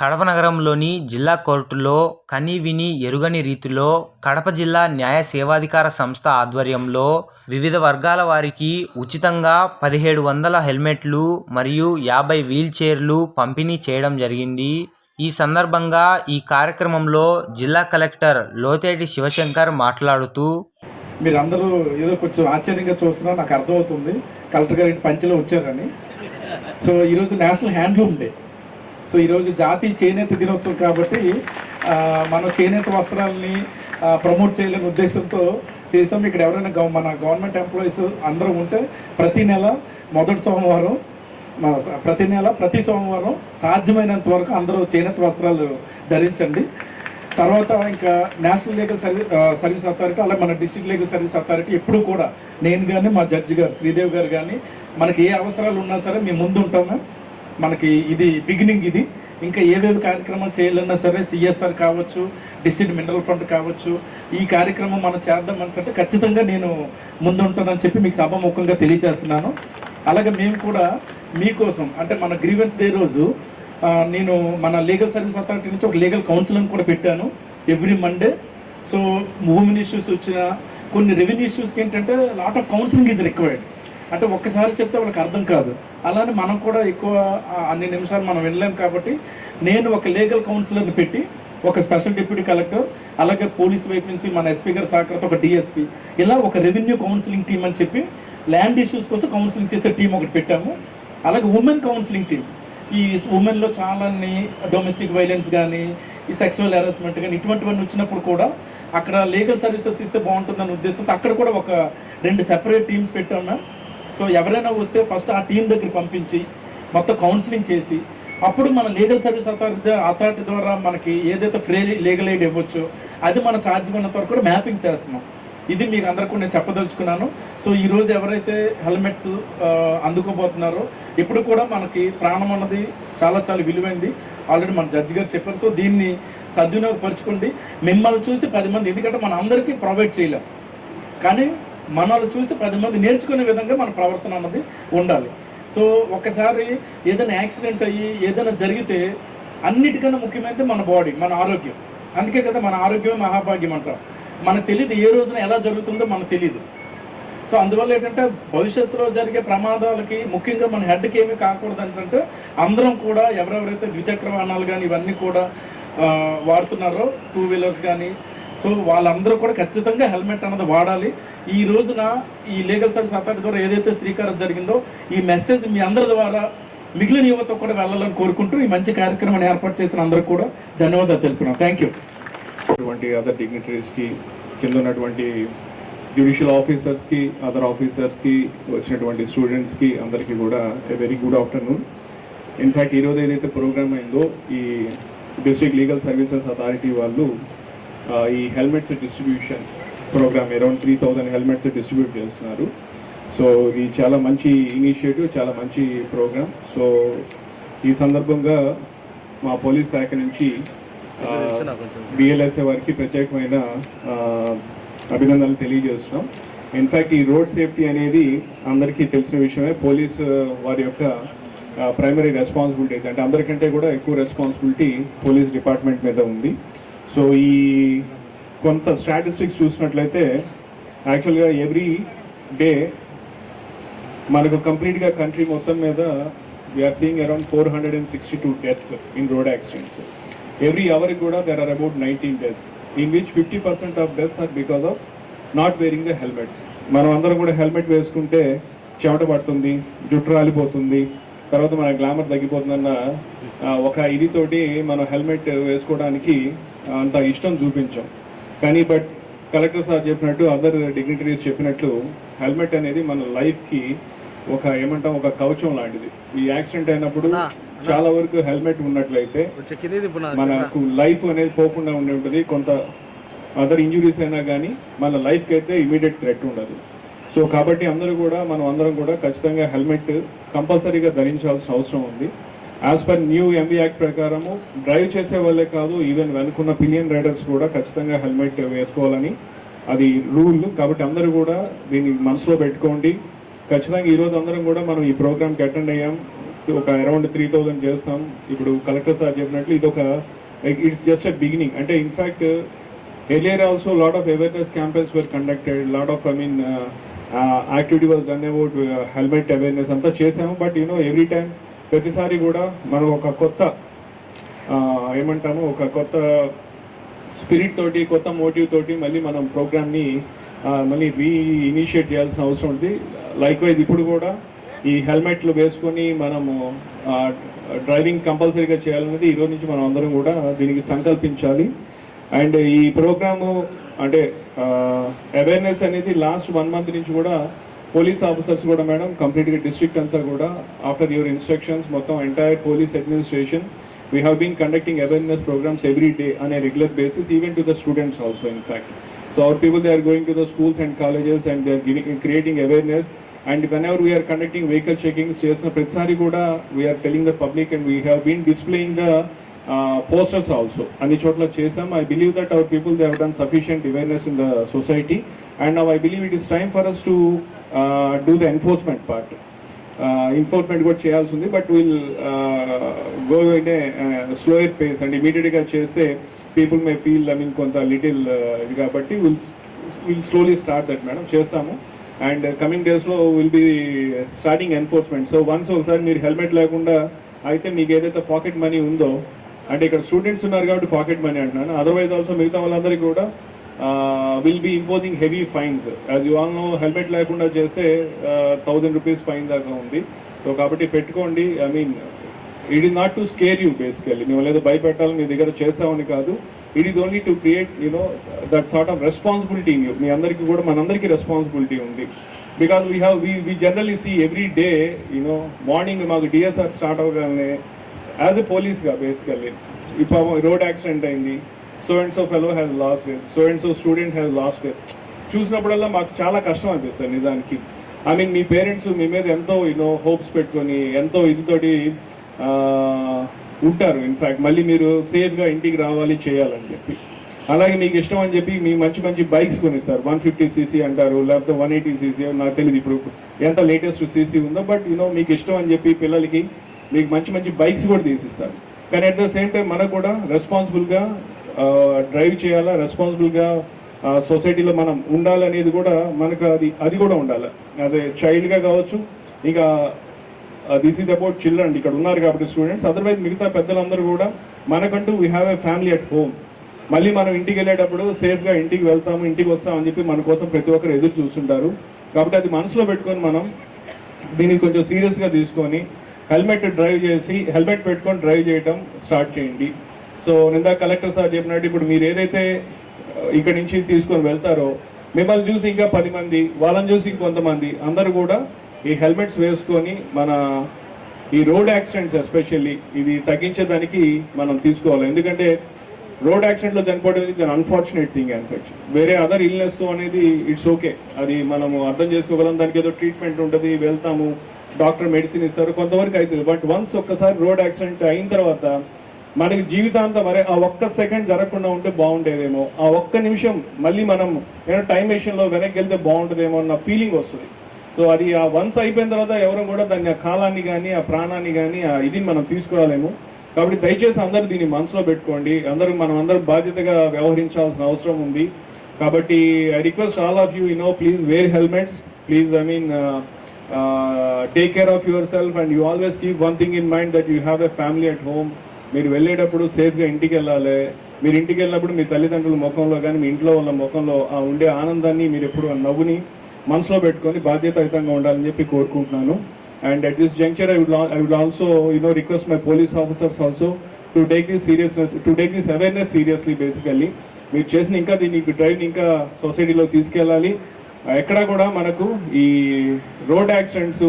కడప నగరంలోని జిల్లా కోర్టులో కనీవిని ఎరుగని రీతిలో కడప జిల్లా న్యాయ సేవాధికార సంస్థ ఆధ్వర్యంలో వివిధ వర్గాల వారికి ఉచితంగా పదిహేడు వందల హెల్మెట్లు మరియు యాభై వీల్ చైర్లు పంపిణీ చేయడం జరిగింది. ఈ సందర్భంగా ఈ కార్యక్రమంలో జిల్లా కలెక్టర్ లోతేటి శివశంకర్ మాట్లాడుతూ మీరందరూ ఏదో కొంచెం ఆశ్చర్యంగా చూస్తున్నా నాకు అర్థమవుతుంది. కలెక్టర్ గారి పంచిలో వచ్చారని. సో ఈరోజు నేషనల్ హ్యాండ్లూమ్ డే. సో ఈరోజు జాతీయ చేనేత దినోత్సవం కాబట్టి మనం చేనేత వస్త్రాలని ప్రమోట్ చేయాలనే ఉద్దేశంతో చేసాం ఇక్కడ ఎవరైనా మన గవర్నమెంట్ ఎంప్లాయీస్ అందరూ ఉంటే ప్రతి నెల మొదటి సోమవారం ప్రతి నెల ప్రతి సోమవారం సాధ్యమైనంత వరకు అందరూ చేనేత వస్త్రాలు ధరించండి. తర్వాత ఇంకా national legal service service authority అలాగే మన డిస్ట్రిక్ట్ లీగల్ సర్వీస్ అథారిటీ ఎప్పుడు కూడా నేను కానీ మా జడ్జి గారు శ్రీదేవి గారు కానీ మనకి ఏ అవసరాలు ఉన్నా సరే మేము ముందు ఉంటాము మనకి ఇది బిగినింగ్ ఇది. ఇంకా ఏవేవి కార్యక్రమాలు చేయాలన్నా సరే సిఎస్ఆర్ కావచ్చు డిస్ట్రిక్ట్ మినరల్ ఫండ్ కావచ్చు ఈ కార్యక్రమం మనం చేద్దాం అంటే ఖచ్చితంగా నేను ముందు ఉంటానని చెప్పి మీకు సభముఖంగా తెలియజేస్తున్నాను. అలాగే మేము కూడా మీకోసం అంటే మన గ్రీవెన్స్ డే రోజు నేను మన లీగల్ సర్వీస్ అథారిటీ నుంచి ఒక లీగల్ కౌన్సిలింగ్ కూడా పెట్టాను every Monday so women issues వచ్చిన కొన్ని రెవెన్యూ ఇష్యూస్కి ఏంటంటే lot of counselling is required అంటే ఒక్కసారి చెప్తే వాళ్ళకి అర్థం కాదు. అలానే మనం కూడా ఎక్కువ అన్ని నిమిషాలు మనం వినలేం కాబట్టి నేను ఒక లీగల్ కౌన్సిలర్ని పెట్టి ఒక స్పెషల్ డిప్యూటీ కలెక్టర్ అలాగే పోలీస్ వైపు నుంచి మన ఎస్పీ గారి సహకారంతో ఒక డిఎస్పీ ఇలా ఒక రెవెన్యూ కౌన్సిలింగ్ టీం అని చెప్పి ల్యాండ్ ఇష్యూస్ కోసం కౌన్సిలింగ్ చేసే టీం ఒకటి పెట్టాము. అలాగే ఉమెన్ కౌన్సిలింగ్ టీం. ఈ ఉమెన్లో చాలా డొమెస్టిక్ వైలెన్స్ కానీ ఈ సెక్సువల్ హెరాస్మెంట్ కానీ ఇటువంటివన్నీ వచ్చినప్పుడు కూడా అక్కడ లీగల్ సర్వీసెస్ ఇస్తే బాగుంటుందన్న ఉద్దేశంతో అక్కడ కూడా ఒక రెండు సెపరేట్ టీమ్స్ పెట్టాం మ్యామ్ సో ఎవరైనా వస్తే ఫస్ట్ ఆ టీం దగ్గర పంపించి మొత్తం కౌన్సిలింగ్ చేసి అప్పుడు మన లీగల్ సర్వీస్ అథారిటీ అథారిటీ ద్వారా మనకి ఏదైతే ఫ్రీ లీగల్ ఎయిడ్ ఇవ్వచ్చో అది మన సాధ్యమైనంత వరకు కూడా మ్యాపింగ్ చేస్తున్నాం. ఇది మీకు అందరికీ నేను చెప్పదలుచుకున్నాను. సో ఈరోజు ఎవరైతే హెల్మెట్స్ అందుకోబోతున్నారో ఇప్పుడు కూడా మనకి ప్రాణం అన్నది చాలా చాలా విలువైంది. ఆల్రెడీ మన జడ్జి గారు చెప్పారు. సో దీన్ని సద్వినియోగపరచుకోండి. మిమ్మల్ని చూసి పది మంది ఎందుకంటే మన అందరికీ ప్రొవైడ్ చేయలేం. కానీ మనల్ని చూసి పది మంది నేర్చుకునే విధంగా మన ప్రవర్తన అన్నది ఉండాలి. సో ఒక్కసారి ఏదైనా యాక్సిడెంట్ అయ్యి ఏదైనా జరిగితే అన్నిటికన్నా ముఖ్యమైనది మన బాడీ మన ఆరోగ్యం. అందుకే కదా మన ఆరోగ్యమే మహాభాగ్యం అంటాం. మనకు తెలియదు ఏ రోజున ఎలా జరుగుతుందో మనకు తెలియదు. సో అందువల్ల ఏంటంటే భవిష్యత్తులో జరిగే ప్రమాదాలకి ముఖ్యంగా మన హెడ్కి ఏమీ కాకూడదు అంటే అందరం కూడా ఎవరెవరైతే ద్విచక్ర వాహనాలు కానీ ఇవన్నీ కూడా వాడుతున్నారో టూ వీలర్స్ కానీ సో వాళ్ళందరూ కూడా ఖచ్చితంగా హెల్మెట్ అన్నది వాడాలి. ఈ రోజున ఈ లీగల్ సర్వీస్ అథారిటీ ద్వారా ఏదైతే శ్రీకారం జరిగిందో ఈ మెసేజ్ మీ అందరి ద్వారా మిగిలిన యువత కూడా వెళ్ళాలని కోరుకుంటూ ఈ మంచి కార్యక్రమాన్ని ఏర్పాటు చేసిన అందరికి కూడా ధన్యవాదాలు తెలుపుతున్నాం. థ్యాంక్ యూ అటువంటి అదర్ డిగ్నిటరీస్కి కింద ఉన్నటువంటి జ్యుడిషియల్ ఆఫీసర్స్కి అదర్ ఆఫీసర్స్కి వచ్చినటువంటి స్టూడెంట్స్కి అందరికీ కూడా a very good afternoon in fact ఈరోజు ఏదైతే ప్రోగ్రామ్ అయిందో ఈ డిస్ట్రిక్ట్ లీగల్ సర్వీసెస్ అథారిటీ వాళ్ళు ఈ helmets distribution programme around three thousand helmets distribute చేస్తున్నారు. సో ఇది చాలా మంచి ఇనిషియేటివ్ చాలా మంచి ప్రోగ్రామ్. సో ఈ సందర్భంగా మా పోలీస్ శాఖ నుంచి బిఎల్ఎస్ఏ వారికి ప్రత్యేకమైన అభినందనలు తెలియజేస్తున్నాం. ఇన్ఫ్యాక్ట్ ఈ రోడ్ సేఫ్టీ అనేది అందరికీ తెలిసిన విషయమే. పోలీస్ వారి యొక్క ప్రైమరీ రెస్పాన్సిబిలిటీ అంటే అందరికంటే కూడా ఎక్కువ రెస్పాన్సిబిలిటీ పోలీస్ డిపార్ట్మెంట్ మీద ఉంది. సో ఈ కొంత స్టాటిస్టిక్స్ చూసినట్లయితే యాక్చువల్గా ఎవ్రీ డే మనకు కంప్లీట్గా కంట్రీ మొత్తం మీద we're seeing around four hundred and sixty two deaths in road accidents every hour కూడా there are about nineteen deaths in which fifty percent of deaths are because of not wearing the helmets మనం అందరం కూడా helmet వేసుకుంటే చెమట పడుతుంది జుట్టు రాలిపోతుంది తర్వాత మన గ్లామర్ తగ్గిపోతుందన్న ఒక ఇదితోటి మనం హెల్మెట్ వేసుకోవడానికి అంత ఇష్టం చూపించాం. కానీ బట్ కలెక్టర్ సార్ చెప్పినట్టు అదర్ డిగ్నిటరీస్ చెప్పినట్లు హెల్మెట్ అనేది మన లైఫ్కి ఒక ఏమంటాం ఒక కవచం లాంటిది. ఈ యాక్సిడెంట్ అయినప్పుడు చాలా వరకు హెల్మెట్ ఉన్నట్లయితే మనకు లైఫ్ అనేది పోకుండా ఉండి ఉంటుంది కొంత అదర్ ఇంజురీస్ అయినా కానీ మన లైఫ్కి అయితే ఇమీడియట్ థ్రెట్ ఉండదు. సో కాబట్టి అందరూ కూడా మనం అందరం కూడా ఖచ్చితంగా హెల్మెట్ కంపల్సరీగా ధరించాల్సిన అవసరం ఉంది. As per new MV act ప్రకారము డ్రైవ్ చేసే వాళ్ళే కాదు ఈవెన్ వెనుకున్న పిలియన్ రైడర్స్ కూడా ఖచ్చితంగా హెల్మెట్ వేసుకోవాలని అది రూల్ కాబట్టి అందరూ కూడా దీన్ని మనసులో పెట్టుకోండి. ఖచ్చితంగా ఈరోజు అందరం కూడా మనం ఈ ప్రోగ్రామ్కి అటెండ్ అయ్యాం. ఒక అరౌండ్ త్రీ థౌజండ్ చేస్తాం. ఇప్పుడు కలెక్టర్ సార్ చెప్పినట్లు ఇది ఒక ఇట్స్ జస్ట్ అ బిగినింగ్ అంటే in fact earlier also lot of awareness campaigns were conducted lot of I mean activity was done about helmet awareness అంతా చేసాము బట్ యూనో ఎవ్రీ టైం ప్రతిసారి కూడా మనం ఒక కొత్త ఏమంటాము ఒక కొత్త స్పిరిట్ తోటి కొత్త మోటివ్ తోటి మళ్ళీ మనం ప్రోగ్రామ్ని మళ్ళీ రీ ఇనిషియేట్ చేయాల్సిన అవసరం ఉంది. లైక్ వైజ్ ఇప్పుడు కూడా ఈ హెల్మెట్లు వేసుకొని మనము డ్రైవింగ్ కంపల్సరీగా చేయాలన్నది ఈరోజు నుంచి మనం అందరం కూడా దీనికి సంకల్పించాలి. అండ్ ఈ ప్రోగ్రాము అంటే అవేర్నెస్ అనేది లాస్ట్ వన్ మంత్ నుంచి కూడా పోలీస్ ఆఫీసర్స్ కూడా మేడం కంప్లీట్గా డిస్ట్రిక్ట్ అంతా కూడా ఆఫ్టర్ యువర్ ఇన్స్ట్రక్షన్స్ మొత్తం entire police administration we have been conducting awareness programs every day on a regular basis, even to the students also, in fact. So our people, they are going to the schools and colleges and they are giving, creating awareness. And whenever we are conducting vehicle checkings, చేసిన ప్రతిసారి కూడా we are telling the public and we have been displaying the uh, posters also. అన్ని చోట్ల చేసాం. I believe that our people, they have done sufficient awareness in the society. And now I believe it is time for us do the enforcement part enforcement కూడా చేయాల్సి ఉంది but will go in slower pace and ఇమీడియట్గా చేస్తే people may feel I mean కొంత little uh, ఇది కాబట్టి will will slowly start that madam చేస్తాము. And coming డేస్లో will be starting enforcement so once ఒకసారి మీరు హెల్మెట్ లేకుండా అయితే మీకు ఏదైతే పాకెట్ మనీ ఉందో అంటే ఇక్కడ స్టూడెంట్స్ ఉన్నారు కాబట్టి పాకెట్ మనీ అంటున్నాను. అదర్వైజ్ ఆల్సో మిగతా వాళ్ళందరికీ కూడా will be imposing heavy fines as you all know helmet లేకుండా చేస్తే థౌజండ్ రూపీస్ ఫైన్ దాకా ఉంది. సో కాబట్టి పెట్టుకోండి. I mean it is not to scare you basically మేము లేదా భయపెట్టాలి మీ దగ్గర చేస్తామని కాదు. It is only to create you know that sort of responsibility in you మీ అందరికీ కూడా మనందరికీ రెస్పాన్సిబిలిటీ ఉంది. Because we have we we generally see every day you know morning మాకు డిఎస్ఆర్ స్టార్ట్ అవ్వగానే యాజ్ ఎ పోలీస్గా బేసికల్లీ ఇప్పుడు road accident అయింది so and so fellow has lost where so and so student has lost where చూసినప్పుడల్లా మాకు చాలా కష్టం అనిపిస్తుంది నిజానికి. ఐ మీన్ మీ పేరెంట్స్ మీ మీద ఎంతో యూనో హోప్స్ పెట్టుకొని ఎంతో ఇదితోటి ఉంటారు. ఇన్ఫాక్ట్ మళ్ళీ మీరు సేఫ్గా ఇంటికి రావాలి చేయాలని చెప్పి. అలాగే మీకు ఇష్టం అని చెప్పి మీ మంచి మంచి బైక్స్ కొనిస్తారు. వన్ ఫిఫ్టీ సీసీ అంటారు లేకపోతే వన్ ఎయిటీ సీసీ. నాకు తెలియదు ఇప్పుడు ఎంత లేటెస్ట్ సీసీ ఉందో బట్ యూనో మీకు ఇష్టం అని చెప్పి పిల్లలకి మీకు మంచి మంచి బైక్స్ కూడా తీసిస్తారు. కానీ అట్ ద సేమ్ టైం మనకు కూడా రెస్పాన్సిబుల్గా డ్రైవ్ చేయాలా? రెస్పాన్సిబుల్గా సొసైటీలో మనం ఉండాలనేది కూడా మనకు అది అది కూడా ఉండాలి. అదే చైల్డ్గా కావచ్చు ఇంకా దిస్ ఈజ్ అబౌట్ చిల్డ్రన్ ఇక్కడ ఉన్నారు కాబట్టి స్టూడెంట్స్ అదర్వైజ్ మిగతా పెద్దలందరూ కూడా మనకంటూ we have a family at home మళ్ళీ మనం ఇంటికి వెళ్ళేటప్పుడు సేఫ్గా ఇంటికి వెళ్తాము ఇంటికి వస్తామని చెప్పి మన కోసం ప్రతి ఒక్కరు ఎదురు చూస్తుంటారు. కాబట్టి అది మనసులో పెట్టుకొని మనం దీన్ని కొంచెం సీరియస్గా తీసుకొని హెల్మెట్ డ్రైవ్ చేసి హెల్మెట్ పెట్టుకొని డ్రైవ్ చేయటం స్టార్ట్ చేయండి. సో నిందా కలెక్టర్ సార్ చెప్పినట్టు ఇప్పుడు మీరు ఏదైతే ఇక్కడి నుంచి తీసుకొని వెళ్తారో మిమ్మల్ని చూసి ఇంకా పది మంది వాళ్ళని చూసి ఇంకొంతమంది అందరూ కూడా ఈ హెల్మెట్స్ వేసుకొని మన ఈ రోడ్ యాక్సిడెంట్స్ ఎస్పెషల్లీ ఇది తగ్గించేదానికి మనం తీసుకోవాలి. ఎందుకంటే రోడ్ యాక్సిడెంట్లో చనిపోవడం ఇది అన్ఫార్చునేట్ థింగ్ అనిపించి వేరే అదర్ ఇల్నెస్తో అనేది ఇట్స్ ఓకే అది మనము అర్థం చేసుకోగలం దానికి ఏదో ట్రీట్మెంట్ ఉంటుంది వెళ్తాము డాక్టర్ మెడిసిన్ ఇస్తారు కొంతవరకు అవుతుంది బట్ వన్స్ ఒక్కసారి రోడ్ యాక్సిడెంట్ అయిన తర్వాత మనకి జీవితాంతం మరే ఆ ఒక్క సెకండ్ జరగకుండా ఉంటే బాగుండేదేమో. ఆ ఒక్క నిమిషం మళ్ళీ మనం ఏదైనా టైం మెషిన్లో వెనక్కి వెళ్తే బాగుంటుందేమో అన్న ఫీలింగ్ వస్తుంది. సో అది ఆ వన్స్ అయిపోయిన తర్వాత ఎవరు కూడా దాన్ని ఆ కాలాన్ని కానీ ఆ ప్రాణాన్ని కానీ ఆ ఇది మనం తీసుకురాలేము. కాబట్టి దయచేసి అందరూ దీన్ని మనసులో పెట్టుకోండి. అందరూ మనం అందరూ బాధ్యతగా వ్యవహరించాల్సిన అవసరం ఉంది. కాబట్టి I request all of you you know please wear helmets please I mean take care of yourself and you always keep one thing in mind that you have a family at home మీరు వెళ్ళేటప్పుడు సేఫ్గా ఇంటికి వెళ్ళాలి. మీరు ఇంటికి వెళ్ళినప్పుడు మీ తల్లిదండ్రుల ముఖంలో కానీ మీ ఇంట్లో ఉన్న ముఖంలో ఆ ఉండే ఆనందాన్ని మీరు ఎప్పుడు ఆ నవ్వుని మనసులో పెట్టుకొని బాధ్యతాయుతంగా ఉండాలని చెప్పి కోరుకుంటున్నాను. And at this juncture I would I would also you know request my police officers also to take this seriousness to take this awareness seriously basically మీరు చేసిన ఇంకా దీన్ని డ్రైవ్ ఇంకా సొసైటీలో తీసుకెళ్ళాలి. ఎక్కడ కూడా మనకు ఈ రోడ్ యాక్సిడెంట్స్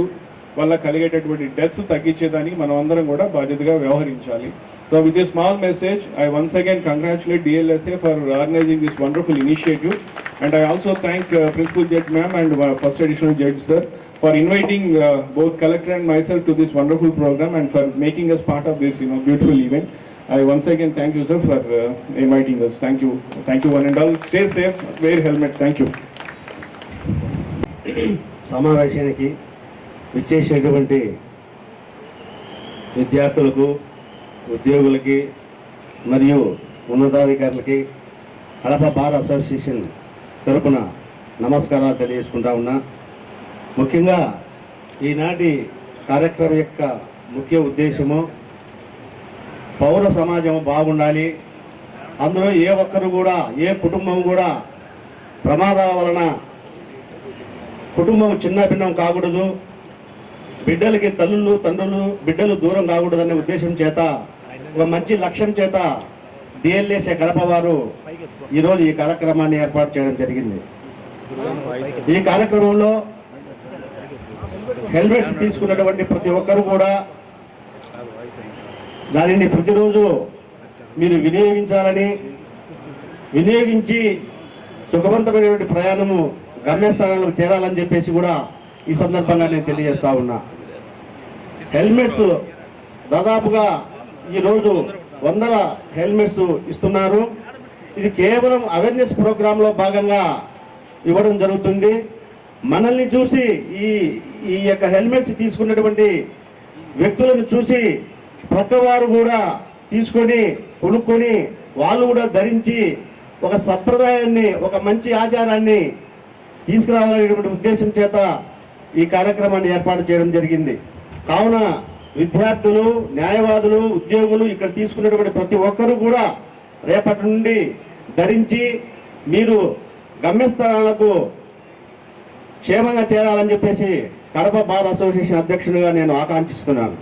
వల్ల కలిగేటటువంటి డెత్స్ తగ్గించేదానికి మనం అందరం కూడా బాధ్యతగా వ్యవహరించాలి. So with small message I once again congratulate DLSA for organising this wonderful initiative and I also thank principal judge ma'am and first additional judge sir for inviting both collector and myself to this wonderful programme and for making us part of this you know beautiful event I once again thank you sir for inviting us thank you thank you one and all stay safe wear helmet thank you సమావేశానికి విచ్చేసినటువంటి విద్యార్థులకు ఉద్యోగులకి మరియు ఉన్నతాధికారులకి Kadapa bar association తరపున నమస్కారాలు తెలియజేసుకుంటా ఉన్నా. ముఖ్యంగా ఈనాటి కార్యక్రమం యొక్క ముఖ్య ఉద్దేశము పౌర సమాజం బాగుండాలి. అందులో ఏ ఒక్కరు కూడా ఏ కుటుంబం కూడా ప్రమాదాల వలన కుటుంబం చిన్న భిన్నం కాకూడదు. బిడ్డలకి తల్లులు తండ్రులు బిడ్డలు దూరం కాకూడదనే ఉద్దేశం చేత ఒక మంచి లక్ష్యం చేత డిఎల్ఏసే గడప వారు ఈరోజు ఈ కార్యక్రమాన్ని ఏర్పాటు చేయడం జరిగింది. ఈ కార్యక్రమంలో హెల్మెట్స్ తీసుకున్నటువంటి ప్రతి ఒక్కరు కూడా దానిని ప్రతిరోజు మీరు వినియోగించాలని వినియోగించి సుఖవంతమైనటువంటి ప్రయాణము గమ్యస్థానాలకు చేరాలని చెప్పేసి కూడా ఈ సందర్భంగా నేను తెలియజేస్తా ఉన్నా. హెల్మెట్స్ దాదాపుగా ఈరోజు వందల హెల్మెట్స్ ఇస్తున్నారు. ఇది కేవలం అవేర్నెస్ ప్రోగ్రాంలో భాగంగా ఇవ్వడం జరుగుతుంది. మనల్ని చూసి ఈ ఈ యొక్క హెల్మెట్స్ తీసుకున్నటువంటి వ్యక్తులను చూసి ప్రక్కవారు కూడా తీసుకొని కొనుక్కొని వాళ్ళు కూడా ధరించి ఒక సంప్రదాయాన్ని ఒక మంచి ఆచారాన్ని తీసుకురావాలనేటువంటి ఉద్దేశం చేత ఈ కార్యక్రమాన్ని ఏర్పాటు చేయడం జరిగింది. కావున విద్యార్థులు న్యాయవాదులు ఉద్యోగులు ఇక్కడ తీసుకున్నటువంటి ప్రతి ఒక్కరూ కూడా రేపటి నుండి ధరించి మీరు గమ్యస్థానాలకు క్షేమంగా చేరాలని చెప్పేసి కడప బార్ అసోసియేషన్ అధ్యక్షుడిగా నేను ఆకాంక్షిస్తున్నాను.